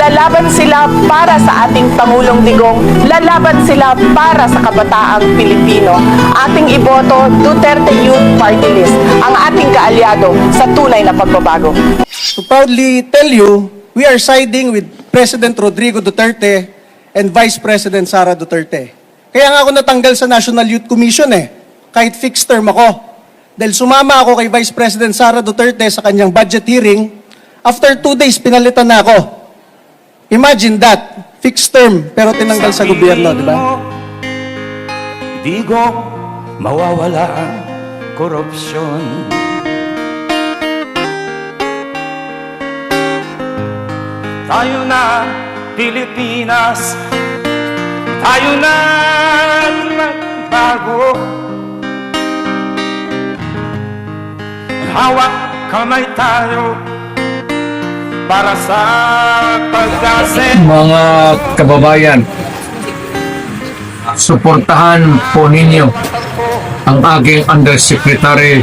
Lalaban sila para sa ating Pangulong Digong. Lalaban sila para sa kabataang Pilipino. Ating iboto, Duterte Youth Party List, ang ating kaalyado sa tunay na pagbabago. To proudly tell you, we are siding with President Rodrigo Duterte and Vice President Sara Duterte. Kaya nga ako natanggal sa National Youth Commission eh, kahit fixed term ako. Dahil sumama ako kay Vice President Sara Duterte sa kanyang budget hearing, after two days, pinalitan na ako. Imagine that, fixed term, pero tinanggal sa gobyerno, di ba? Di ko mawawala ang korupsyon. Tayo na Pilipinas. Tayo na magbago. Hawak kamay tayo Para sa pag-asa mga kababayan, suportahan po ninyo ang aking Undersecretary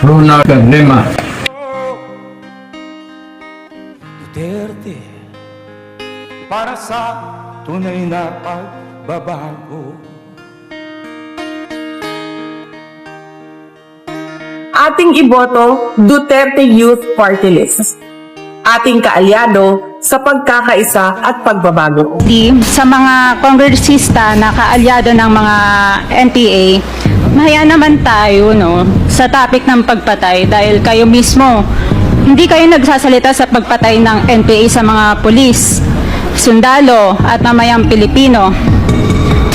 Ronald Lema. Duterte para sa tunay na pagbabago. Ating iboto, Duterte Youth Party List. Ating kaalyado sa pagkakaisa at pagbabago. sa mga kongresista na kaalyado ng mga NPA, mahaya naman tayo no, sa topic ng pagpatay dahil kayo mismo, hindi kayo nagsasalita sa pagpatay ng NPA sa mga pulis, sundalo at mamayang Pilipino.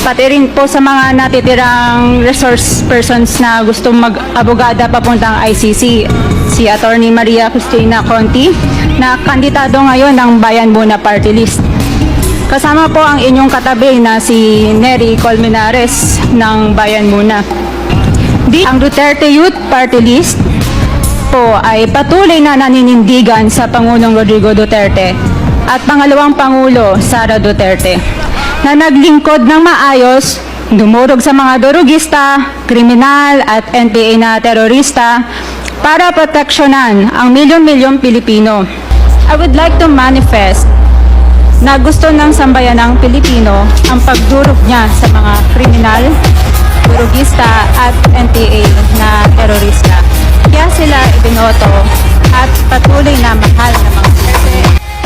Pati rin po sa mga natitirang resource persons na gustong mag-abogada papuntang ICC, si Attorney Maria Cristina Conti, na kandidato ngayon ng Bayan Muna Party List. Kasama po ang inyong katabi na si Neri Colmenares ng Bayan Muna. Di ang Duterte Youth Party List po ay patuloy na naninindigan sa Pangulong Rodrigo Duterte at pangalawang Pangulo Sara Duterte na naglingkod ng maayos, dumurog sa mga durugista, kriminal at NPA na terorista para proteksyonan ang milyon-milyong Pilipino. I would like to manifest na gusto ng sambayanang Pilipino ang pagdurog niya sa mga kriminal, durugista at NPA na terorista. Kaya sila ibinoto at patuloy na mahal ng mga Duterte.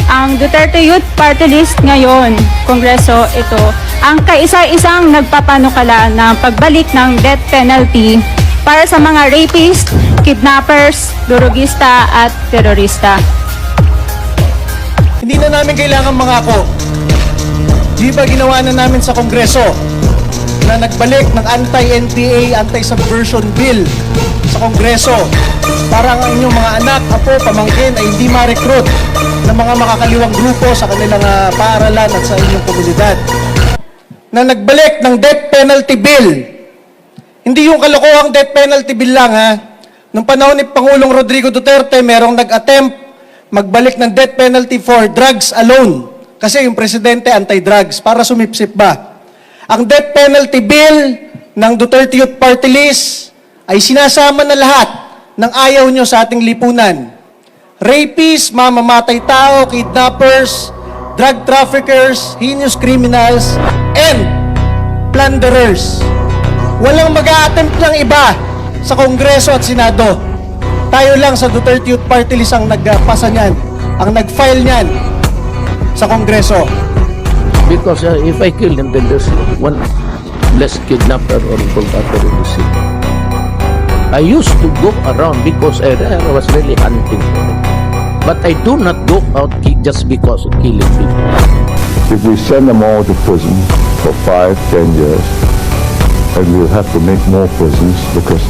Ang Duterte Youth Party List ngayon, Kongreso, ito ang kaisa-isang nagpapanukala ng pagbalik ng death penalty para sa mga rapist, kidnappers, durugista at terorista. Hindi na namin kailangan mangako. Di ba ginawa na namin sa Kongreso na nagbalik ng anti-NPA, anti-subversion bill sa Kongreso para ang inyong mga anak, apo, pamangkin ay hindi ma-recruit ng mga makakaliwang grupo sa kanilang ah, paaralan at sa inyong komunidad. Na nagbalik ng death penalty bill. Hindi yung kalokohang death penalty bill lang ha. Nung panahon ni Pangulong Rodrigo Duterte, merong nag-attempt magbalik ng death penalty for drugs alone. Kasi yung presidente anti-drugs, para sumipsip ba? Ang death penalty bill ng Duterte Youth Party List ay sinasama na lahat ng ayaw nyo sa ating lipunan. Rapists, mamamatay tao, kidnappers, drug traffickers, heinous criminals, and plunderers. Walang mag attempt ng iba sa Kongreso at Senado. Tayo lang sa Duterte Youth Party List ang nagpasa niyan, ang nag-file niyan sa Kongreso. Because uh, if I kill him, then there's one less kidnapper or kidnapper in the city. I used to go around because I, I was really hunting. But I do not go out just because of killing people. If we send them all to prison for five, ten years, and we'll have to make more prisons because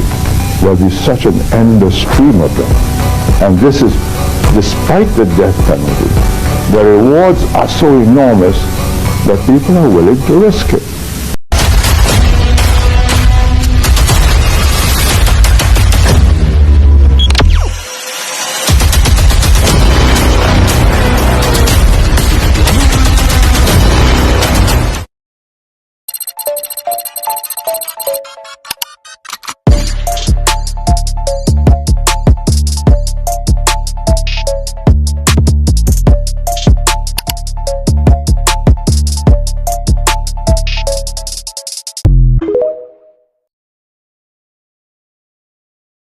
there'll be such an endless stream of them. And this is despite the death penalty. The rewards are so enormous that people are willing to risk it.